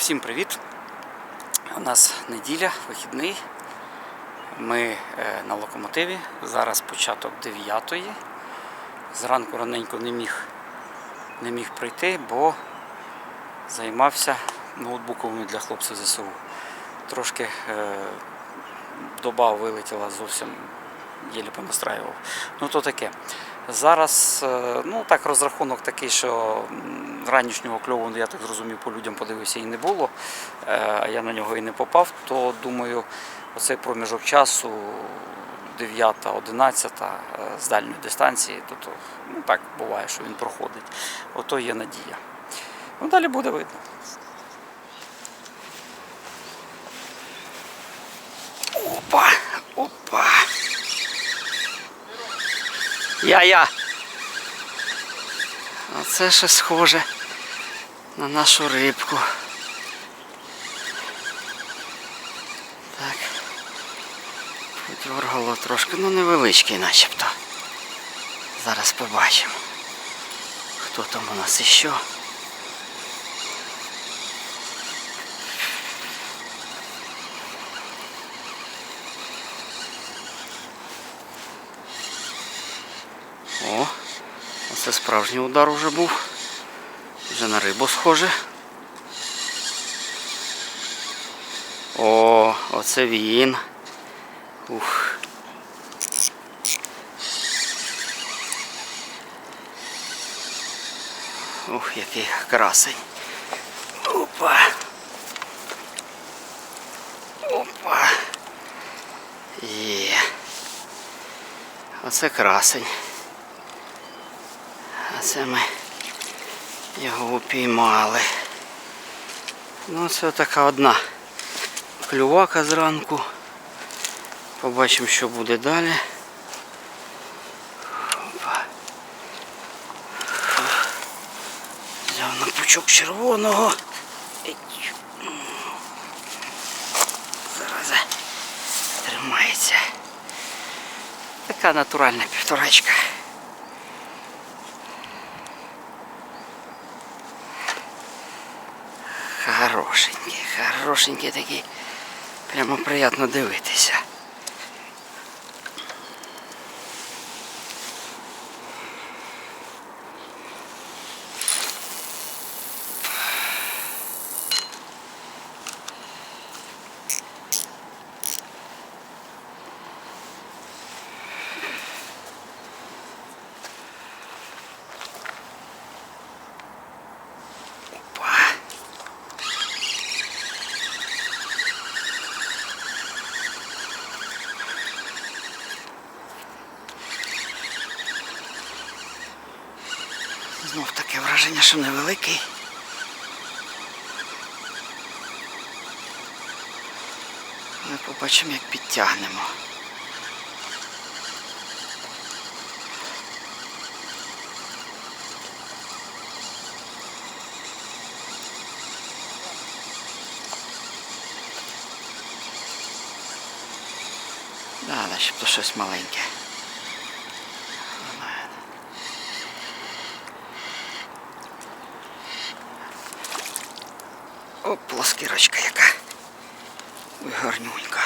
Всім привіт! У нас неділя, вихідний. Ми е, на локомотиві. Зараз початок 9-ї. Зранку раненько не міг, не міг прийти, бо займався ноутбуковими для хлопців ЗСУ. Трошки е, доба вилетіла зовсім єлі понастраював. Ну то таке. Зараз е, ну так розрахунок такий, що ранішнього кльову, я так зрозумів, по людям подивився і не було, е, а я на нього і не попав, то думаю, оцей проміжок часу 9-11 е, з дальньої дистанції, то, то ну так буває, що він проходить. Ото є надія. Ну далі буде видно. Опа! Опа! Я-я! Оце ще схоже на нашу рибку. Так. Подергало трошки, ну невеличкий начебто. Зараз побачимо. Хто там у нас іще? О, оце справжній удар уже був. Вже на рибу схоже. О, оце він. Ух. Ух, який красень. Опа. Опа. Є. Оце красень. Це ми його упіймали. Ну, це така одна клювака зранку. Побачимо, що буде далі. Взяв на пучок червоного. Зараз тримається. Така натуральна півторачка. Хорошенький, хорошенький такий. Прямо приємно дивитися. Опа. Знов таке враження, що невеликий. Ми побачимо, як підтягнемо. Да, начебто щось маленьке. О, пласкірочка яка. Ой, гарнюнька.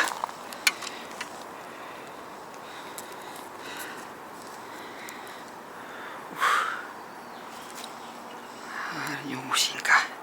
Гарнюсінька.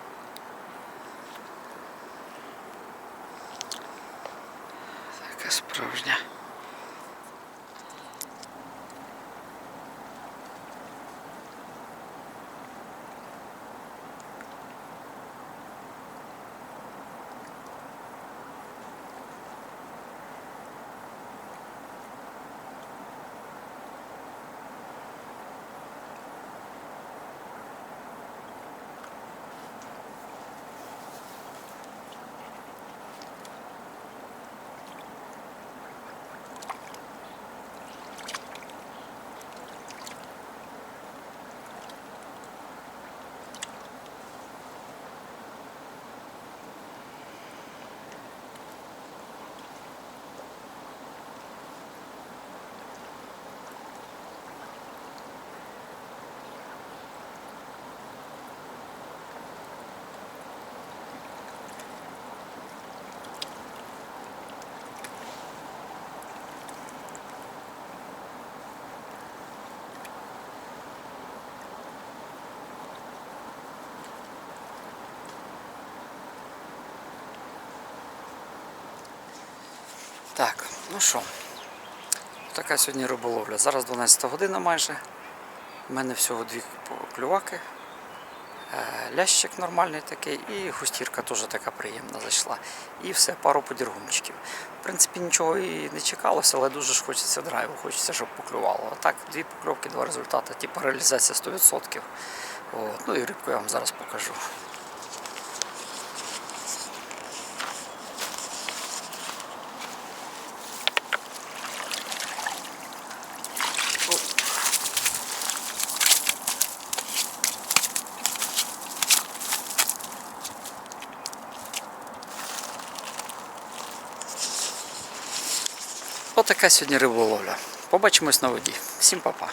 Так, ну що, така сьогодні риболовля. Зараз 12 година майже. У мене всього дві клюваки. Е, Лящик нормальний такий і густірка теж така приємна зайшла. І все, пару подіргунчиків. В принципі, нічого і не чекалося, але дуже ж хочеться драйву, хочеться, щоб поклювало. А так, дві покльовки, два результати. Типу реалізація 100%. От. Ну і рибку я вам зараз покажу. Отака сьогодні риболовля. Побачимось на воді. Всім па-па.